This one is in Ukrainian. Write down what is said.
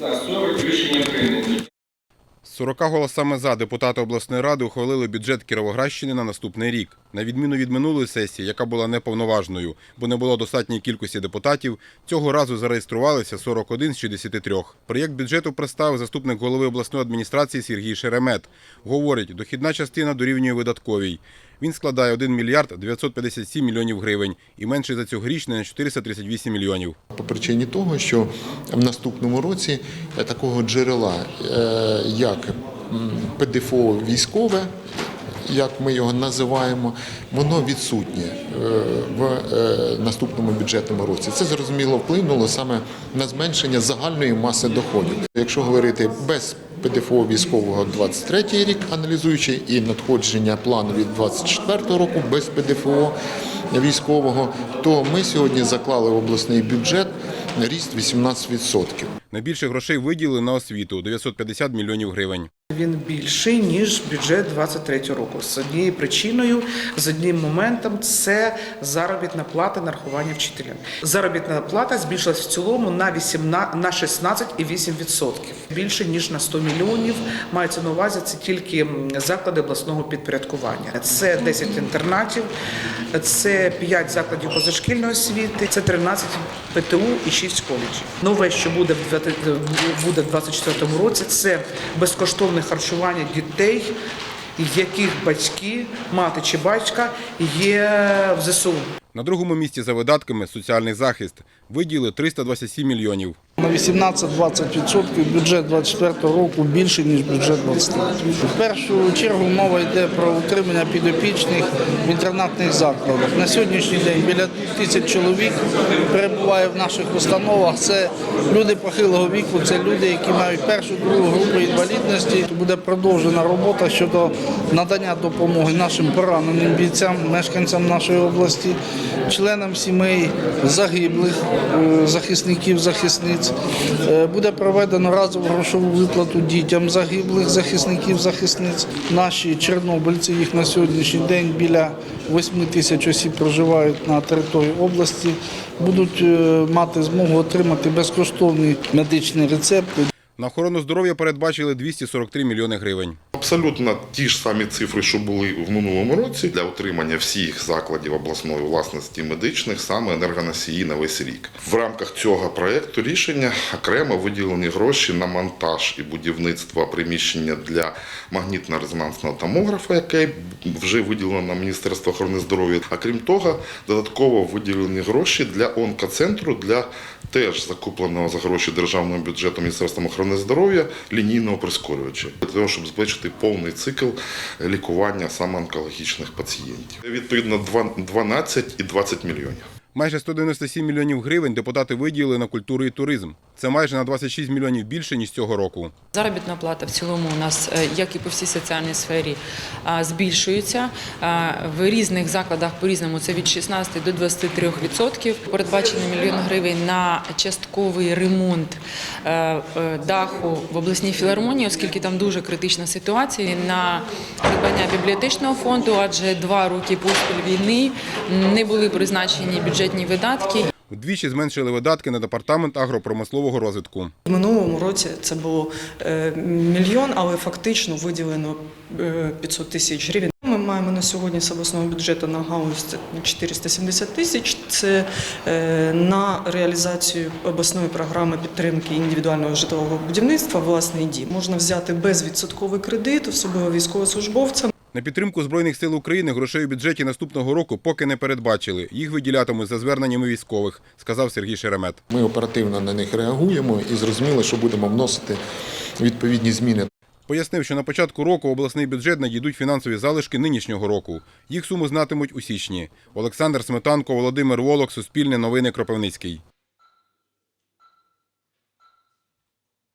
За 40 рішення прийнято. 40 голосами за депутати обласної ради ухвалили бюджет Кіровоградщини на наступний рік. На відміну від минулої сесії, яка була неповноважною, бо не було достатньої кількості депутатів, цього разу зареєструвалися 41 з 63. Проєкт бюджету представив заступник голови обласної адміністрації Сергій Шеремет. Говорить, дохідна частина дорівнює видатковій. Він складає 1 мільярд 957 мільйонів гривень і менший за цьогорічний на 438 мільйонів. По причині того, що в наступному році е, такого джерела, е, як ПДФО військове, як ми його називаємо, воно відсутнє е, в е, наступному бюджетному році. Це зрозуміло вплинуло саме на зменшення загальної маси доходів. Якщо говорити без ПДФО військового 23 рік, аналізуючи і надходження плану від 24 року без ПДФО військового, то ми сьогодні заклали в обласний бюджет ріст 18%. Найбільше грошей виділили на освіту 950 мільйонів гривень. Він більший ніж бюджет 23 року. З однією причиною, з одним моментом, це заробітна плата нарахування вчителям. Заробітна плата збільшилась в цілому на 18, на 16,8%. Більше ніж на 100 мільйонів. Мається на увазі це тільки заклади обласного підпорядкування. Це 10 інтернатів, це 5 закладів позашкільної освіти, це 13 ПТУ і 6 коледжів. Нове, що буде в 20 буде в 24 році, це безкоштовне харчування дітей, яких батьки, мати чи батька є в ЗСУ. На другому місці за видатками соціальний захист виділи 327 мільйонів. На 18-20% бюджет 24 року більше, ніж бюджет 23. В першу чергу мова йде про утримання підопічних в інтернатних закладах. На сьогоднішній день біля тисяч чоловік перебуває в наших установах. Це люди похилого віку, це люди, які мають першу другу групу інвалідності. Буде продовжена робота щодо надання допомоги нашим пораненим бійцям, мешканцям нашої області, членам сімей загиблих е, захисників, захисниць. Е, Буде проведено разову грошову виплату дітям загиблих захисників, захисниць. Наші чорнобильці, їх на сьогоднішній день біля 8 тисяч осіб проживають на території області, будуть е, мати змогу отримати безкоштовні медичні рецепти. На охорону здоров'я передбачили 243 мільйони гривень. Абсолютно ті ж самі цифри, що були в минулому році для утримання всіх закладів обласної власності медичних, саме енергоносії на весь рік. В рамках цього проекту рішення окремо виділені гроші на монтаж і будівництво приміщення для магнітно-резонансного томографа, яке вже виділено Міністерство охорони здоров'я. А крім того, додатково виділені гроші для онкоцентру для теж закупленого за гроші державного бюджету Міністерством охорони здоров'я лінійного прискорювача для того, щоб збільшити повний цикл лікування саме онкологічних пацієнтів. Відповідно, два- 12 і 20 мільйонів. Майже 197 мільйонів гривень депутати виділили на культуру і туризм. Це майже на 26 мільйонів більше, ніж цього року. Заробітна плата в цілому у нас, е, як і по всій соціальній сфері, а, збільшується. В різних закладах по-різному це від 16 до 23 відсотків. Передбачено мільйон гривень на частковий ремонт е, е, даху в обласній філармонії, оскільки там дуже критична ситуація. На придбання бібліотечного фонду, адже два роки поспіль війни не були призначені бюджетні видатки. Вдвічі зменшили видатки на департамент агропромислового розвитку. В минулому році це було е, мільйон, але фактично виділено е, 500 тисяч гривень. Ми маємо на сьогодні з обласного бюджету на галузь це 470 тисяч. Це е, на реалізацію обласної програми підтримки індивідуального житлового будівництва власний дім. Можна взяти безвідсотковий кредит, особливо військовослужбовцям. На підтримку Збройних сил України грошей у бюджеті наступного року поки не передбачили. Їх виділятимуть за зверненнями військових, сказав Сергій Шеремет. Ми оперативно на них реагуємо і зрозуміли, що будемо вносити відповідні зміни. Пояснив, що на початку року обласний бюджет надійдуть фінансові залишки нинішнього року. Їх суму знатимуть у січні. Олександр Сметанко, Володимир Волок, Суспільне новини Кропивницький.